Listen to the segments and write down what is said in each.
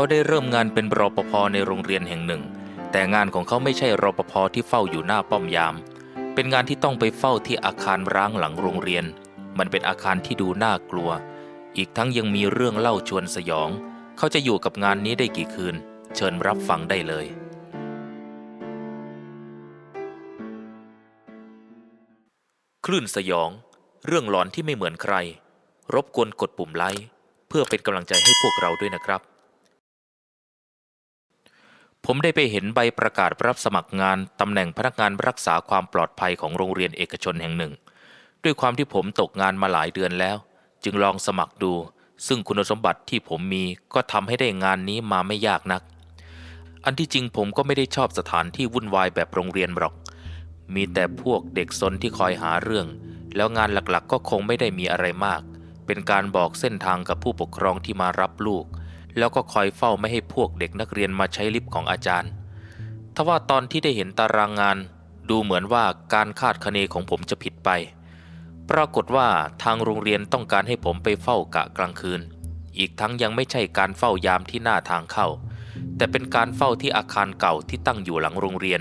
เขาได้เริ่มงานเป็นรปภในโรงเรียนแห่งหนึ่ง แต่งานของเขาไม่ใช่รปภที่เฝ้าอยู่หน้าป้อมยาม เป็นงานที่ต้องไปเฝ้าที่อาคารร้างหลังโรงเรียน มันเป็นอาคารที่ดูน่ากลัว อีกทั้งยังมีเรื่องเล่าชวนสยอง เขาจะอยู่กับงานนี้ได้กี่คืน เชิญรับฟังได้เลยคลื่นสยอง เรื่องหลอนที่ไม่เหมือนใคร รบกวนกดปุ่มไลค์เพื่อเป็นกำลังใจให้พวกเราด้วยนะครับ ผมได้ไปเห็นใบประกาศรับสมัครงานตำแหน่งพนักงานรักษาความปลอดภัยของโรงเรียนเอกชนแห่งหนึ่ง ด้วยความที่ผมตกงานมาหลายเดือนแล้ว จึงลองสมัครดู ซึ่งคุณสมบัติที่ผมมีก็ทำให้ได้งานนี้มาไม่ยากนัก อันที่จริงผมก็ไม่ได้ชอบสถานที่วุ่นวายแบบโรงเรียนหรอก มีแต่พวกเด็กซนที่คอยหาเรื่อง แล้วงานหลักๆ ก็คงไม่ได้มีอะไรมาก เป็นการบอกเส้นทางกับผู้ปกครองที่มารับลูก แล้วก็คอยเฝ้าไม่ให้พวกเด็กนักเรียนมาใช้ลิฟต์ของอาจารย์ ทว่าตอนที่ได้เห็นตารางงาน ดูเหมือนว่าการคาดคะเนของผมจะผิดไป ปรากฏว่าทางโรงเรียนต้องการให้ผมไปเฝ้ากะกลางคืน อีกทั้งยังไม่ใช่การเฝ้ายามที่หน้าทางเข้า แต่เป็นการเฝ้าที่อาคารเก่าที่ตั้งอยู่หลังโรงเรียน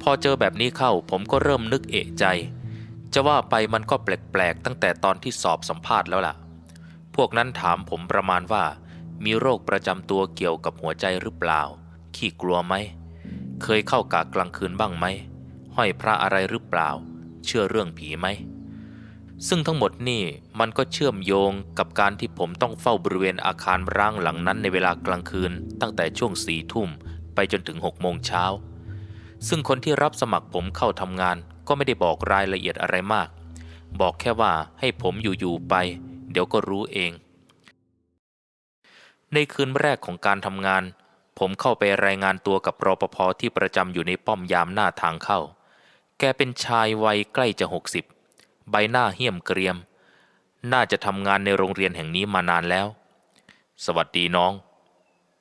พอเจอแบบนี้เข้าผมก็เริ่มนึกเอะใจ จะว่าไปมันก็แปลกๆตั้งแต่ตอนที่สอบสัมภาษณ์แล้วล่ะ พวกนั้นถามผมประมาณว่า มีโรคประจำตัวเกี่ยวกับหัวใจหรือเปล่า ขี้กลัวไหม เคยเข้ากะกลางคืนบ้างไหม ห้อยพระอะไรหรือเปล่า เชื่อเรื่องผีไหม ซึ่งทั้งหมดนี่มันก็เชื่อมโยงกับการที่ผมต้องเฝ้าบริเวณอาคารร้างหลังนั้นในเวลากลางคืน ตั้งแต่ช่วงสี่ทุ่มไปจนถึงหกโมงเช้า ซึ่งคนที่รับสมัครผมเข้าทำงานก็ไม่ได้บอกรายละเอียดอะไรมาก บอกแค่ว่าให้ผมอยู่ๆไป เดี๋ยวก็รู้เอง ในคืนแรกของการทำงาน ผมเข้าไปรายงานตัวกับรปภที่ประจำอยู่ในป้อมยามหน้าทางเข้า แกเป็นชายวัยใกล้จะหกสิบใบหน้าเหี้ยมเกรียม น่าจะทำงานในโรงเรียนแห่งนี้มานานแล้ว สวัสดีน้อง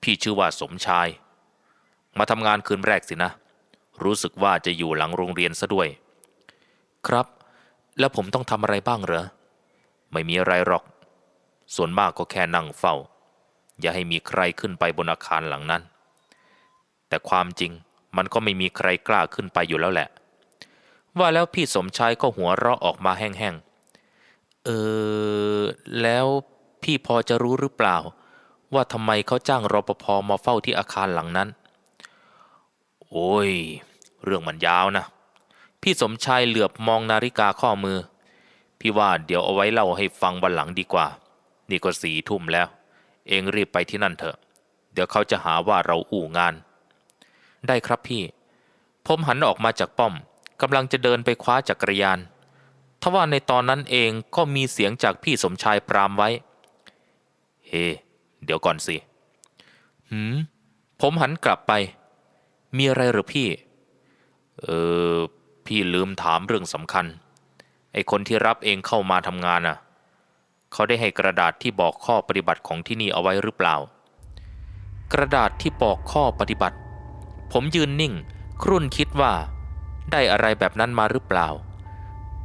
พี่ชื่อว่าสมชาย มาทำงานคืนแรกสินะ รู้สึกว่าจะอยู่หลังโรงเรียนซะด้วย ครับ แล้วผมต้องทำอะไรบ้างเหรอ ไม่มีอะไรหรอก ส่วนมากก็แค่นั่งเฝ้า อย่าให้มีใครขึ้นไปบนอาคารหลังนั้น แต่ความจริงมันก็ไม่มีใครกล้าขึ้นไปอยู่แล้วแหละ ว่าแล้วพี่สมชายก็หัวเราะออกมาแห้งๆ เออ แล้วพี่พอจะรู้หรือเปล่า ว่าทำไมเขาจ้างรปภมาเฝ้าที่อาคารหลังนั้น โอ้ย เรื่องมันยาวนะ พี่สมชายเหลือบมองนาฬิกาข้อมือ พี่ว่าเดี๋ยวเอาไว้เล่าให้ฟังวันหลังดีกว่า นี่ก็สี่ทุ่มแล้ว เองรีบไปที่นั่นเถอะ เดี๋ยวเขาจะหาว่าเราอู่งาน ได้ครับพี่ ผมหันออกมาจากป้อมกำลังจะเดินไปคว้าจักรยานทว่าในตอนนั้นเองก็มีเสียงจากพี่สมชายปรามไว้ เฮ้เดี๋ยวก่อนสิหืมผมหันกลับไป มีอะไรหรือพี่ เออ พี่ลืมถามเรื่องสำคัญ ไอคนที่รับเองเข้ามาทำงานน่ะ เขาได้ให้กระดาษที่บอกข้อปฏิบัติของที่นี่เอาไว้หรือเปล่า กระดาษที่บอกข้อปฏิบัติ ผมยืนนิ่ง ครุ่นคิดว่า ได้อะไรแบบนั้นมาหรือเปล่า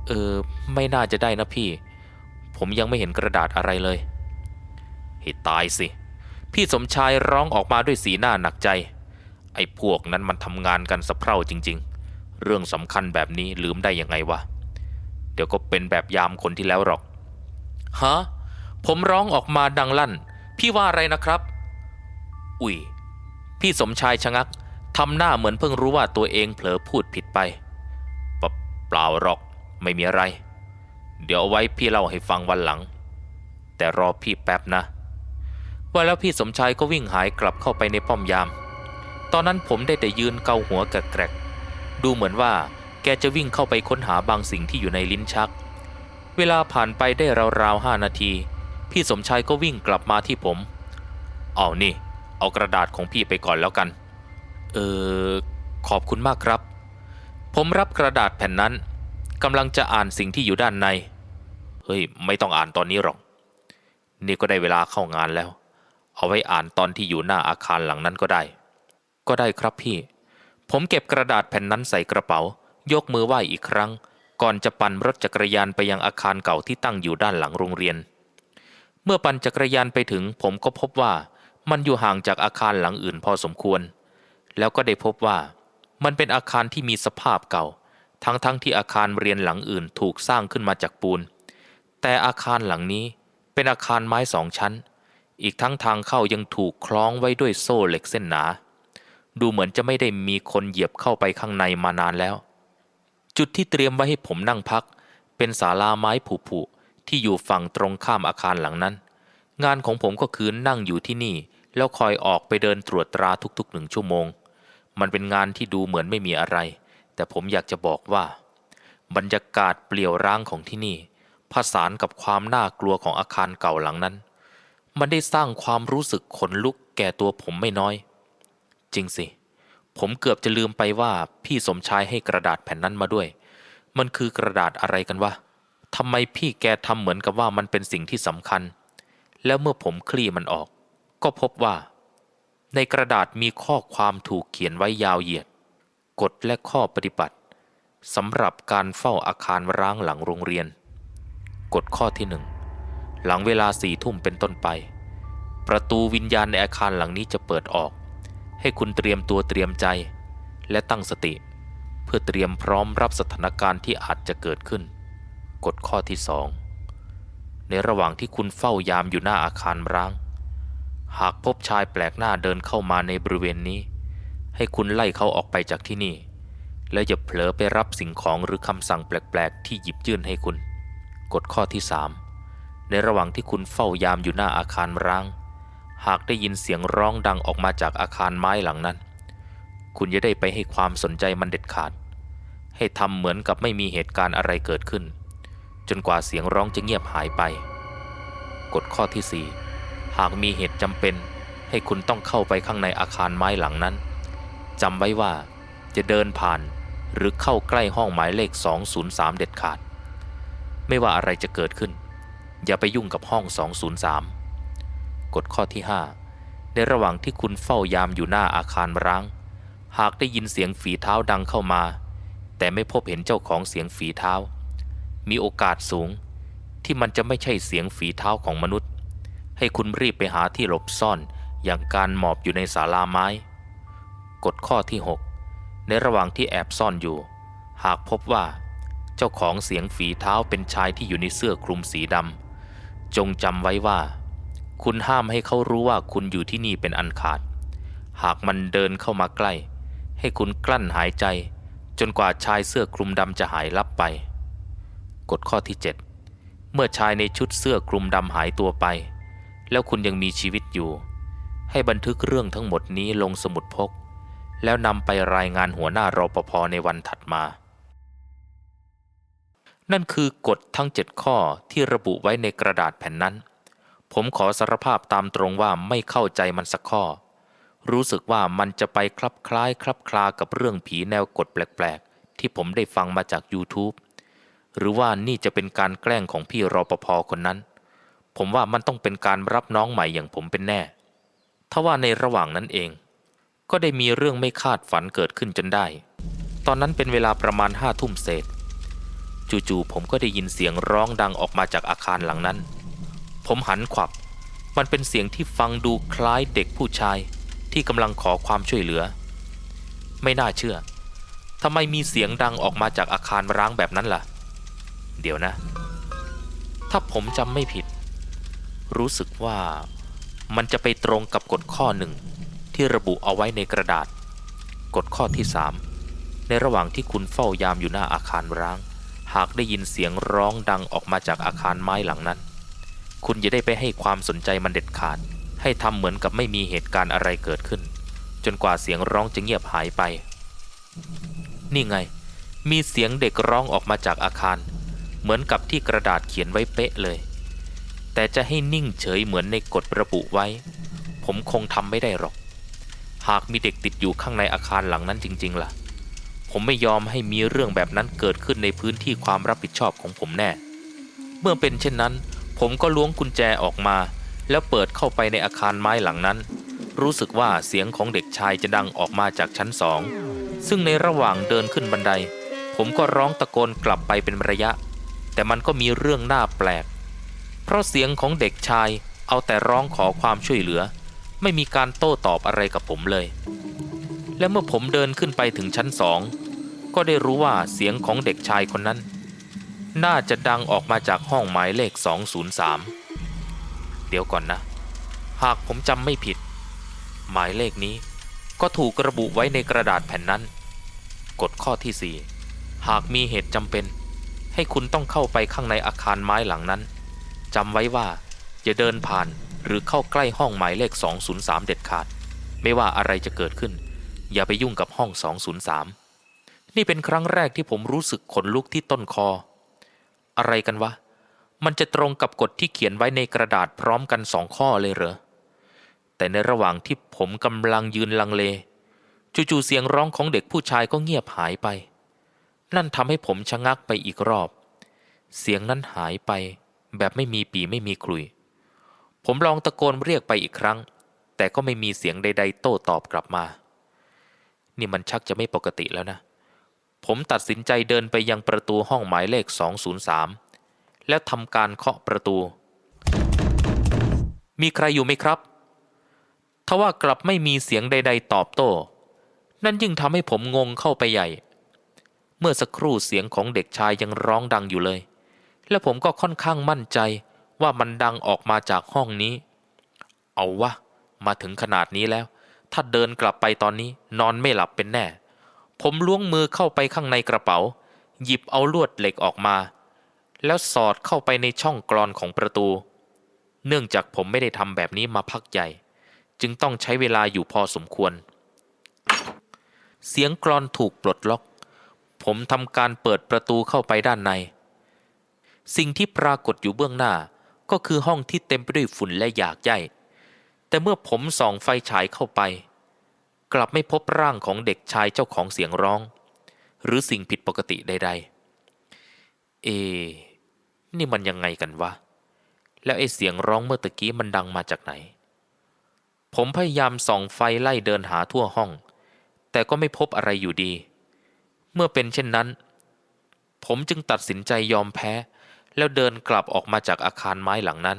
เออ ไม่น่าจะได้นะพี่ ผมยังไม่เห็นกระดาษอะไรเลยให้ตายสิ พี่สมชายร้องออกมาด้วยสีหน้าหนักใจ ไอ้พวกนั้นมันทำงานกันสะเพร่าจริง ๆ เรื่องสำคัญแบบนี้ลืมได้ยังไงวะ เดี๋ยวก็เป็นแบบยามคนที่แล้วหรอก ฮะผมร้องออกมาดังลั่น พี่ว่าอะไรนะครับ อุ้ยพี่สมชายชะงักทำหน้าเหมือนเพิ่งรู้ว่าตัวเองเผลอพูดผิดไปปเปล่าหรอกไม่มีอะไร เดี๋ยวไว้พี่เล่าให้ฟังวันหลัง แต่รอพี่แป๊บนะ ว่าแล้วพี่สมชายก็วิ่งหายกลับเข้าไปในป้อมยาม ตอนนั้นผมได้แต่ยืนเกาหัวแกรกดูเหมือนว่า แกจะวิ่งเข้าไปค้นหาบางสิ่งที่อยู่ในลิ้นชัก เวลาผ่านไปได้ราวๆห้านาที พี่สมชายก็วิ่งกลับมาที่ผม เอานี่ เอากระดาษของพี่ไปก่อนแล้วกัน เออ ขอบคุณมากครับ ผมรับกระดาษแผ่นนั้นกำลังจะอ่านสิ่งที่อยู่ด้านใน เฮ้ย ไม่ต้องอ่านตอนนี้หรอก นี่ก็ได้เวลาเข้างานแล้ว เอาไว้อ่านตอนที่อยู่หน้าอาคารหลังนั้นก็ได้ ก็ได้ครับพี่ ผมเก็บกระดาษแผ่นนั้นใส่กระเป๋า ยกมือไหว้อีกครั้ง ก่อนจะปั่นรถจักรยานไปยังอาคารเก่าที่ตั้งอยู่ด้านหลังโรงเรียน เมื่อปั่นจักรยานไปถึงผมก็พบว่ามันอยู่ห่างจากอาคารหลังอื่นพอสมควร แล้วก็ได้พบว่ามันเป็นอาคารที่มีสภาพเก่า ทั้งๆทที่อาคารเรียนหลังอื่นถูกสร้างขึ้นมาจากปูน แต่อาคารหลังนี้เป็นอาคารไม้สองชั้น อีกทั้งทางเข้ายังถูกคล้องไว้ด้วยโซ่เหล็กเส้นหนา ดูเหมือนจะไม่ได้มีคนเหยียบเข้าไปข้างในมานานแล้ว จุดที่เตรียมไว้ให้ผมนั่งพัก เป็นศาลาไม้ผุๆที่อยู่ฝั่งตรงข้ามอาคารหลังนั้น งานของผมก็คือนั่งอยู่ที่นี่ แล้วคอยออกไปเดินตรวจตราทุกๆหนึ่งชั่วโมง มันเป็นงานที่ดูเหมือนไม่มีอะไร แต่ผมอยากจะบอกว่า บรรยากาศเปลี่ยวร้างของที่นี่ ผสานกับความน่ากลัวของอาคารเก่าหลังนั้น มันได้สร้างความรู้สึกขนลุกแก่ตัวผมไม่น้อย จริงสิ ผมเกือบจะลืมไปว่าพี่สมชายให้กระดาษแผ่นนั้นมาด้วย มันคือกระดาษอะไรกันวะทำไมพี่แกทำเหมือนกับว่ามันเป็นสิ่งที่สำคัญ แล้วเมื่อผมคลี่มันออก ก็พบว่า ในกระดาษมีข้อความถูกเขียนไว้ยาวเหยียด กฎและข้อปฏิบัติสำหรับการเฝ้าอาคารร้างหลังโรงเรียน กฎข้อที่หนึ่งหลังเวลาสี่ทุ่มเป็นต้นไป ประตูวิญญาณในอาคารหลังนี้จะเปิดออก ให้คุณเตรียมตัวเตรียมใจ และตั้งสติ เพื่อเตรียมพร้อมรับสถานการณ์ที่อาจจะเกิดขึ้น กฎข้อที่สองในระหว่างที่คุณเฝ้ายามอยู่หน้าอาคารร้าง หากพบชายแปลกหน้าเดินเข้ามาในบริเวณนี้ ให้คุณไล่เขาออกไปจากที่นี่ และอย่าเผลอไปรับสิ่งของหรือคำสั่งแปลก ๆ ที่หยิบยื่นให้คุณ กฎข้อที่3ในระหว่างที่คุณเฝ้ายามอยู่หน้าอาคารร้าง หากได้ยินเสียงร้องดังออกมาจากอาคารไม้หลังนั้น คุณจะได้ไปให้ความสนใจมันเด็ดขาด ให้ทำเหมือนกับไม่มีเหตุการณ์อะไรเกิดขึ้น จนกว่าเสียงร้องจะเงียบหายไป กฎข้อที่ 4 หากมีเหตุจำเป็น ให้คุณต้องเข้าไปข้างในอาคารไม้หลังนั้นจำไว้ว่าจะเดินผ่านหรือเข้าใกล้ห้องหมายเลข 203 เด็ดขาด ไม่ว่าอะไรจะเกิดขึ้น อย่าไปยุ่งกับห้อง 203 กฎข้อที่ 5 ในระหว่างที่คุณเฝ้ายามอยู่หน้าอาคารร้าง หากได้ยินเสียงฝีเท้าดังเข้ามา แต่ไม่พบเห็นเจ้าของเสียงฝีเท้า มีโอกาสสูง ที่มันจะไม่ใช่เสียงฝีเท้าของมนุษย์ ให้คุณรีบไปหาที่หลบซ่อนอย่างการหมอบอยู่ในศาลาไม้ กฎข้อที่ 6 ในระหว่างที่แอบซ่อนอยู่ หากพบว่า เจ้าของเสียงฝีเท้าเป็นชายที่อยู่ในเสื้อคลุมสีดำจงจำไว้ว่า คุณห้ามให้เขารู้ว่าคุณอยู่ที่นี่เป็นอันขาด หากมันเดินเข้ามาใกล้ ให้คุณกลั้นหายใจ จนกว่าชายเสื้อคลุมดำจะหายลับไป กฎข้อที่ 7 เมื่อชายในชุดเสื้อคลุมดำหายตัวไป แล้วคุณยังมีชีวิตอยู่ ให้บันทึกเรื่องทั้งหมดนี้ลงสมุดพก แล้วนำไปรายงานหัวหน้ารอปภในวันถัดมา นั่นคือกฎทั้ง 7 ข้อที่ระบุไว้ในกระดาษแผ่นนั้น ผมขอสารภาพตามตรงว่าไม่เข้าใจมันสักข้อ รู้สึกว่ามันจะไปคลับคล้ายคลับคลากับเรื่องผีแนวกฎแปลกๆ ที่ผมได้ฟังมาจาก YouTube หรือว่านี่จะเป็นการแกล้งของพี่รอปภคนนั้น ผมว่ามันต้องเป็นการรับน้องใหม่อย่างผมเป็นแน่ทว่าในระหว่างนั้นเอง ก็ได้มีเรื่องไม่คาดฝันเกิดขึ้นจนได้ ตอนนั้นเป็นเวลาประมาณห้าทุ่มเศษ จู่ๆผมก็ได้ยินเสียงร้องดังออกมาจากอาคารหลังนั้น ผมหันขวับ มันเป็นเสียงที่ฟังดูคล้ายเด็กผู้ชายที่กำลังขอความช่วยเหลือ ไม่น่าเชื่อทำไมมีเสียงดังออกมาจากอาคารร้างแบบนั้นล่ะ เดี๋ยวนะ ถ้าผมจำไม่ผิด รู้สึกว่ามันจะไปตรงกับกฎข้อหนึ่งที่ระบุเอาไว้ในกระดาษ กฎข้อที่3ในระหว่างที่คุณเฝ้ายามอยู่หน้าอาคารร้าง หากได้ยินเสียงร้องดังออกมาจากอาคารไม้หลังนั้น คุณอย่าได้ไปให้ความสนใจมันเด็ดขาด ให้ทำเหมือนกับไม่มีเหตุการณ์อะไรเกิดขึ้น จนกว่าเสียงร้องจะเงียบหายไป นี่ไง มีเสียงเด็กร้องออกมาจากอาคาร เหมือนกับที่กระดาษเขียนไว้เป๊ะเลย แต่จะให้นิ่งเฉยเหมือนในกฎระบุไว้ ผมคงทำไม่ได้หรอก หากมีเด็กติดอยู่ข้างในอาคารหลังนั้นจริง ๆ ล่ะ ผมไม่ยอมให้มีเรื่องแบบนั้นเกิดขึ้นในพื้นที่ความรับผิดชอบของผมแน่ เมื่อเป็นเช่นนั้น ผมก็ล้วงกุญแจออกมา แล้วเปิดเข้าไปในอาคารไม้หลังนั้น รู้สึกว่าเสียงของเด็กชายจะดังออกมาจากชั้นสอง ซึ่งในระหว่างเดินขึ้นบันได ผมก็ร้องตะโกนกลับไปเป็นระยะ แต่มันก็มีเรื่องน่าแปลก เพราะเสียงของเด็กชายเอาแต่ร้องขอความช่วยเหลือ ไม่มีการโต้ตอบอะไรกับผมเลย และเมื่อผมเดินขึ้นไปถึงชั้นสองก็ได้รู้ว่าเสียงของเด็กชายคนนั้น น่าจะดังออกมาจากห้องหมายเลข 203 เดี๋ยวก่อนนะ หากผมจำไม่ผิด หมายเลขนี้ก็ถูกระบุไว้ในกระดาษแผ่นนั้น กฎข้อที่ 4 หากมีเหตุจำเป็น ให้คุณต้องเข้าไปข้างในอาคารไม้หลังนั้นจำไว้ว่าอย่าเดินผ่านหรือเข้าใกล้ห้องหมายเลข 203 เด็ดขาด ไม่ว่าอะไรจะเกิดขึ้น อย่าไปยุ่งกับห้อง 203 นี่เป็นครั้งแรกที่ผมรู้สึกขนลุกที่ต้นคอ อะไรกันวะ มันจะตรงกับกฎที่เขียนไว้ในกระดาษพร้อมกันสองข้อเลยเหรอ แต่ในระหว่างที่ผมกำลังยืนลังเล จู่ๆเสียงร้องของเด็กผู้ชายก็เงียบหายไป นั่นทำให้ผมชะงักไปอีกรอบ เสียงนั้นหายไป แบบไม่มีปีไม่มีคลุย ผมลองตะโกนเรียกไปอีกครั้ง แต่ก็ไม่มีเสียงใด ๆ โต้ตอบกลับมา นี่มันชักจะไม่ปกติแล้วนะ ผมตัดสินใจเดินไปยังประตูห้องหมายเลข 203 แล้วทำการเคาะประตู มีใครอยู่ไหมครับทว่ากลับไม่มีเสียงใด ๆ ตอบโต้ นั่นยิ่งทำให้ผมงงเข้าไปใหญ่ เมื่อสักครู่เสียงของเด็กชายยังร้องดังอยู่เลย และผมก็ค่อนข้างมั่นใจว่ามันดังออกมาจากห้องนี้ เอาวะ มาถึงขนาดนี้แล้ว ถ้าเดินกลับไปตอนนี้นอนไม่หลับเป็นแน่ ผมล้วงมือเข้าไปข้างในกระเป๋า หยิบเอาลวดเหล็กออกมา แล้วสอดเข้าไปในช่องกรอนของประตู เนื่องจากผมไม่ได้ทำแบบนี้มาพักใหญ่ จึงต้องใช้เวลาอยู่พอสมควร เสียงกรอนถูกปลดล็อก ผมทำการเปิดประตูเข้าไปด้านใน สิ่งที่ปรากฏอยู่เบื้องหน้าก็คือห้องที่เต็มไปด้วยฝุ่นและหยากใยแต่เมื่อผมส่องไฟฉายเข้าไป กลับไม่พบร่างของเด็กชายเจ้าของเสียงร้อง หรือสิ่งผิดปกติใด ๆ เอ นี่มันยังไงกันวะ แล้วไอ้เสียงร้องเมื่อตะกี้มันดังมาจากไหน ผมพยายามส่องไฟไล่เดินหาทั่วห้อง แต่ก็ไม่พบอะไรอยู่ดี เมื่อเป็นเช่นนั้น ผมจึงตัดสินใจยอมแพ้ แล้วเดินกลับออกมาจากอาคารไม้หลังนั้น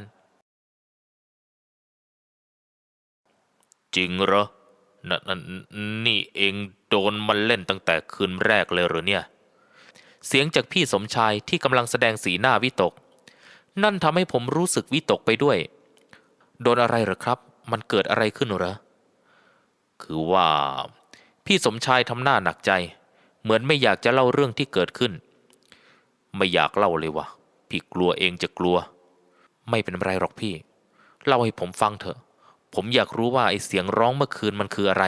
จริงเหรอ นนนี่เองโดนมันเล่นตั้งแต่คืนแรกเลยหรือเนี่ย เสียงจากพี่สมชายที่กำลังแสดงสีหน้าวิตก นั่นทำให้ผมรู้สึกวิตกไปด้วย โดนอะไรหรอครับ มันเกิดอะไรขึ้นหรอ คือว่า พี่สมชายทำหน้าหนักใจ เหมือนไม่อยากจะเล่าเรื่องที่เกิดขึ้น ไม่อยากเล่าเลยวะพี่กลัวเองจะกลัว ไม่เป็นไรหรอกพี่ เล่าให้ผมฟังเถอะ ผมอยากรู้ว่าไอ้เสียงร้องเมื่อคืนมันคืออะไร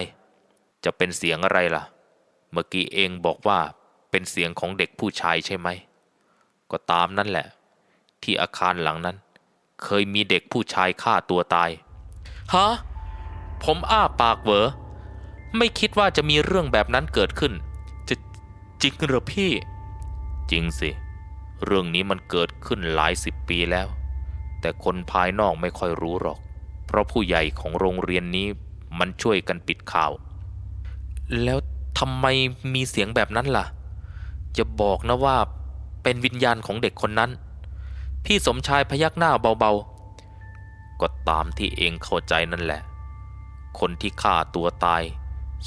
จะเป็นเสียงอะไรล่ะ เมื่อกี้เองบอกว่าเป็นเสียงของเด็กผู้ชายใช่ไหม ก็ตามนั่นแหละ ที่อาคารหลังนั้น เคยมีเด็กผู้ชายฆ่าตัวตาย ฮะ ผมอ้าปากเหวอไม่คิดว่าจะมีเรื่องแบบนั้นเกิดขึ้น จะจริงเหรอพี่ จริงสิ เรื่องนี้มันเกิดขึ้นหลายสิบปีแล้ว แต่คนภายนอกไม่ค่อยรู้หรอก เพราะผู้ใหญ่ของโรงเรียนนี้มันช่วยกันปิดข่าว แล้วทำไมมีเสียงแบบนั้นล่ะ จะบอกนะว่าเป็นวิญญาณของเด็กคนนั้น พี่สมชายพยักหน้าเบาๆ ก็ตามที่เองเข้าใจนั่นแหละ คนที่ฆ่าตัวตาย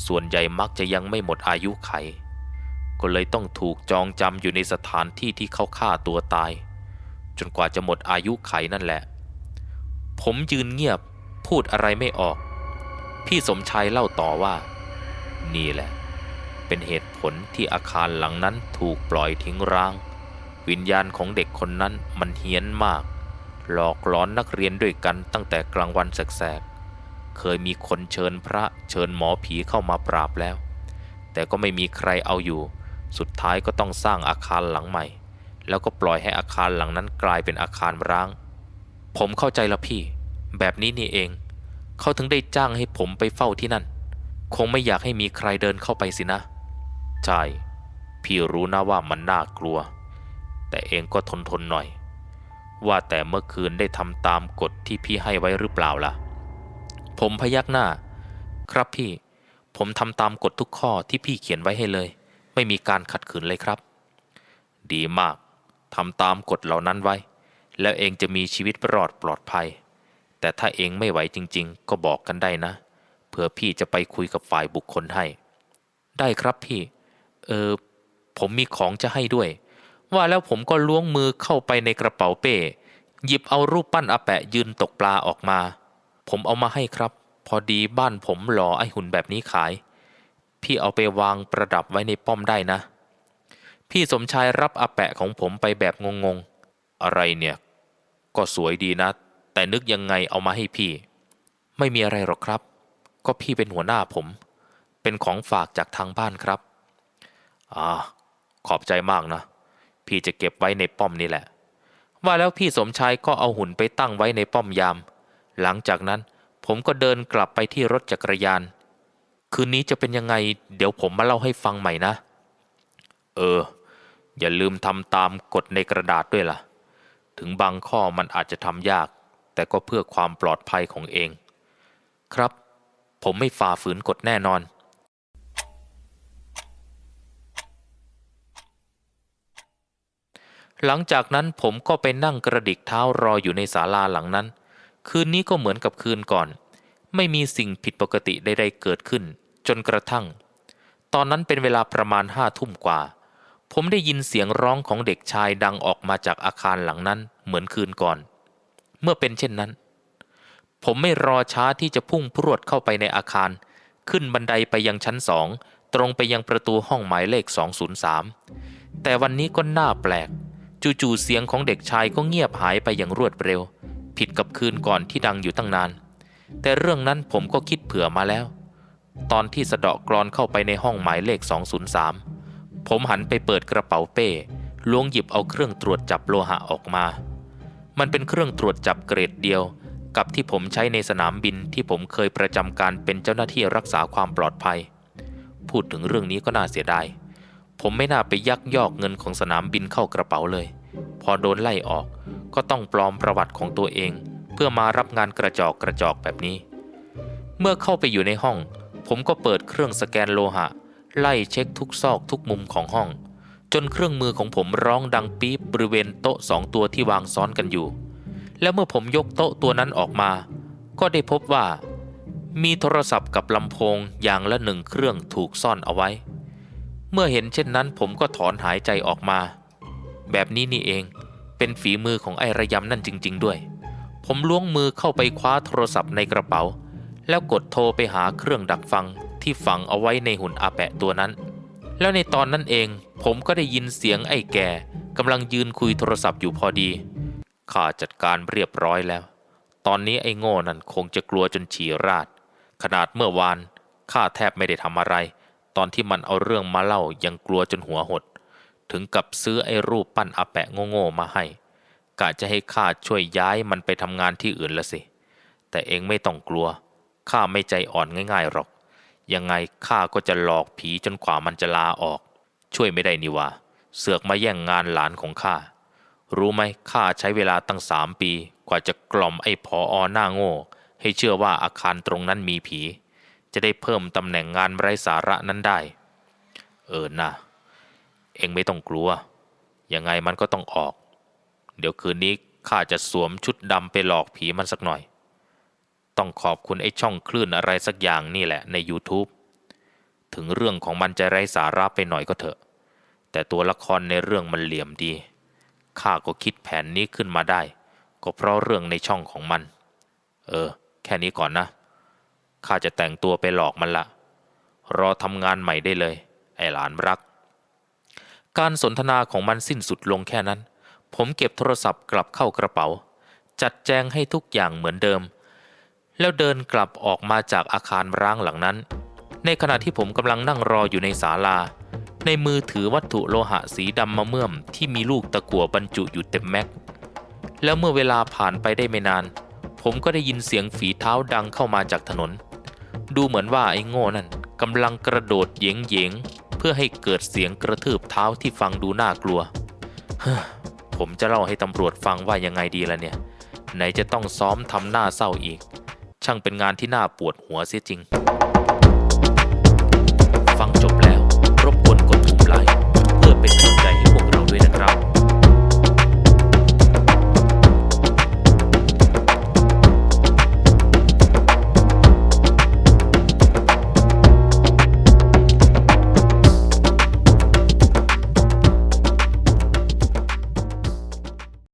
ส่วนใหญ่มักจะยังไม่หมดอายุไข ก็เลยต้องถูกจองจำอยู่ในสถานที่ที่เขาฆ่าตัวตาย จนกว่าจะหมดอายุไขนั่นแหละ ผมยืนเงียบ พูดอะไรไม่ออก พี่สมชายเล่าต่อว่า นี่แหละ เป็นเหตุผลที่อาคารหลังนั้นถูกปล่อยทิ้งร้าง วิญญาณของเด็กคนนั้นมันเฮี้ยนมาก หลอกหลอนนักเรียนด้วยกันตั้งแต่กลางวันแสกๆเคยมีคนเชิญพระเชิญหมอผีเข้ามาปราบแล้ว แต่ก็ไม่มีใครเอาอยู่ สุดท้ายก็ต้องสร้างอาคารหลังใหม่ แล้วก็ปล่อยให้อาคารหลังนั้นกลายเป็นอาคารร้าง ผมเข้าใจแล้วพี่ แบบนี้นี่เอง เขาถึงได้จ้างให้ผมไปเฝ้าที่นั่น คงไม่อยากให้มีใครเดินเข้าไปสินะ ใช่ พี่รู้นะว่ามันน่ากลัว แต่เองก็ทนทนหน่อย ว่าแต่เมื่อคืนได้ทำตามกฎที่พี่ให้ไว้หรือเปล่าล่ะ ผมพยักหน้า ครับพี่ ผมทำตามกฎทุกข้อที่พี่เขียนไว้ให้เลย ไม่มีการขัดขืนเลยครับ ดีมากทำตามกฎเหล่านั้นไว้ แล้วเองจะมีชีวิตรอดปลอดภัย แต่ถ้าเองไม่ไหวจริง ๆ ก็บอกกันได้นะ เผื่อพี่จะไปคุยกับฝ่ายบุคคลให้ ได้ครับพี่ เออ ผมมีของจะให้ด้วย ว่าแล้วผมก็ล้วงมือเข้าไปในกระเป๋าเป้ หยิบเอารูปปั้นอาแปะยืนตกปลาออกมา ผมเอามาให้ครับ พอดีบ้านผมหล่อไอหุ่นแบบนี้ขาย พี่เอาไปวางประดับไว้ในป้อมได้นะ พี่สมชายรับอาแปะของผมไปแบบงงๆ อะไรเนี่ย ก็สวยดีนะ แต่นึกยังไงเอามาให้พี่ ไม่มีอะไรหรอกครับ ก็พี่เป็นหัวหน้าผม เป็นของฝากจากทางบ้านครับอ่าขอบใจมากนะ พี่จะเก็บไว้ในป้อมนี่แหละ ว่าแล้วพี่สมชายก็เอาหุ่นไปตั้งไว้ในป้อมยาม หลังจากนั้นผมก็เดินกลับไปที่รถจักรยาน คืนนี้จะเป็นยังไง เดี๋ยวผมมาเล่าให้ฟังใหม่นะ เออ อย่าลืมทำตามกฎในกระดาษด้วยล่ะ ถึงบางข้อมันอาจจะทำยาก แต่ก็เพื่อความปลอดภัยของเอง ครับ ผมไม่ฝ่าฝืนกฎแน่นอน หลังจากนั้นผมก็ไปนั่งกระดิกเท้ารออยู่ในศาลาหลังนั้น คืนนี้ก็เหมือนกับคืนก่อน ไม่มีสิ่งผิดปกติใดๆเกิดขึ้น จนกระทั่ง ตอนนั้นเป็นเวลาประมาณห้าทุ่มกว่าผมได้ยินเสียงร้องของเด็กชายดังออกมาจากอาคารหลังนั้นเหมือนคืนก่อน เมื่อเป็นเช่นนั้น ผมไม่รอช้าที่จะพุ่งพรวดเข้าไปในอาคาร ขึ้นบันไดไปยังชั้นสองตรงไปยังประตูห้องหมายเลข 203 แต่วันนี้ก็น่าแปลก จู่ๆเสียงของเด็กชายก็เงียบหายไปอย่างรวดเร็ว ผิดกับคืนก่อนที่ดังอยู่ตั้งนาน แต่เรื่องนั้นผมก็คิดเผื่อมาแล้ว ตอนที่สะเดาะกรอนเข้าไปในห้องหมายเลข 203 ผมหันไปเปิดกระเป๋าเป้ล้วงหยิบเอาเครื่องตรวจจับโลหะออกมา มันเป็นเครื่องตรวจจับเกรดเดียว กับที่ผมใช้ในสนามบินที่ผมเคยประจำการเป็นเจ้าหน้าที่รักษาความปลอดภัย พูดถึงเรื่องนี้ก็น่าเสียดาย ผมไม่น่าไปยักยอกเงินของสนามบินเข้ากระเป๋าเลย พอโดนไล่ออกก็ต้องปลอมประวัติของตัวเอง เพื่อมารับงานกระจอกกระจอกแบบนี้ เมื่อเข้าไปอยู่ในห้อง ผมก็เปิดเครื่องสแกนโลหะ ไล่เช็คทุกซอกทุกมุมของห้อง จนเครื่องมือของผมร้องดังปี๊บบริเวณโต๊ะสองตัวที่วางซ้อนกันอยู่ แล้วเมื่อผมยกโต๊ะตัวนั้นออกมา ก็ได้พบว่า มีโทรศัพท์กับลำโพงอย่างละหนึ่งเครื่องถูกซ่อนเอาไว้ เมื่อเห็นเช่นนั้นผมก็ถอนหายใจออกมา แบบนี้นี่เองเป็นฝีมือของไอระยำนั่นจริง ๆ ด้วย ผมล้วงมือเข้าไปคว้าโทรศัพท์ในกระเป๋า แล้วกดโทรไปหาเครื่องดักฟังที่ฝังเอาไว้ในหุ่นอาแปะตัวนั้น แล้วในตอนนั้นเอง ผมก็ได้ยินเสียงไอ้แก่กำลังยืนคุยโทรศัพท์อยู่พอดีข้าจัดการเรียบร้อยแล้ว ตอนนี้ไอ้โง่นั่นคงจะกลัวจนฉี่ราด ขนาดเมื่อวานข้าแทบไม่ได้ทำอะไร ตอนที่มันเอาเรื่องมาเล่ายังกลัวจนหัวหด ถึงกับซื้อไอ้รูปปั้นอาแปะโง่ๆมาให้กะจะให้ข้าช่วยย้ายมันไปทำงานที่อื่นละสิ แต่เองไม่ต้องกลัวข้าไม่ใจอ่อนง่ายๆหรอก ยังไงข้าก็จะหลอกผีจนกว่ามันจะลาออก ช่วยไม่ได้นี่ว่าเสือกมาแย่งงานหลานของข้า รู้ไหมข้าใช้เวลาตั้งสามปี กว่าจะกล่อมไอ้ผออหน้าโง่ ให้เชื่อว่าอาคารตรงนั้นมีผี จะได้เพิ่มตำแหน่งงานไร้สาระนั้นได้ เออนะ เองไม่ต้องกลัว ยังไงมันก็ต้องออก เดี๋ยวคืนนี้ข้าจะสวมชุดดำไปหลอกผีมันสักหน่อย ต้องขอบคุณไอ้ช่องคลื่นอะไรสักอย่างนี่แหละใน YouTube ถึงเรื่องของมันจะไร้สาระไปหน่อยก็เถอะ แต่ตัวละครในเรื่องมันเหลี่ยมดี ข้าก็คิดแผนนี้ขึ้นมาได้ ก็เพราะเรื่องในช่องของมัน เออ แค่นี้ก่อนนะ ข้าจะแต่งตัวไปหลอกมันละ รอทำงานใหม่ได้เลย ไอ้หลานรัก การสนทนาของมันสิ้นสุดลงแค่นั้น ผมเก็บโทรศัพท์กลับเข้ากระเป๋า จัดแจงให้ทุกอย่างเหมือนเดิม แล้วเดินกลับออกมาจากอาคารร้างหลังนั้น ในขณะที่ผมกำลังนั่งรออยู่ในศาลา ในมือถือวัตถุโลหะสีดำมะเมื่อมที่มีลูกตะกั่วบรรจุอยู่เต็มแม็ก แล้วเมื่อเวลาผ่านไปได้ไม่นาน ผมก็ได้ยินเสียงฝีเท้าดังเข้ามาจากถนน ดูเหมือนว่าไอ้โง่นั่นกำลังกระโดดเยงเยงเพื่อให้เกิดเสียงกระทืบเท้าที่ฟังดูน่ากลัวเฮ้อผมจะเล่าให้ตำรวจฟังว่ายังไงดีล่ะเนี่ย ไหนจะต้องซ้อมทำหน้าเศร้าอีก ช่างเป็นงานที่น่าปวดหัวเสียจริง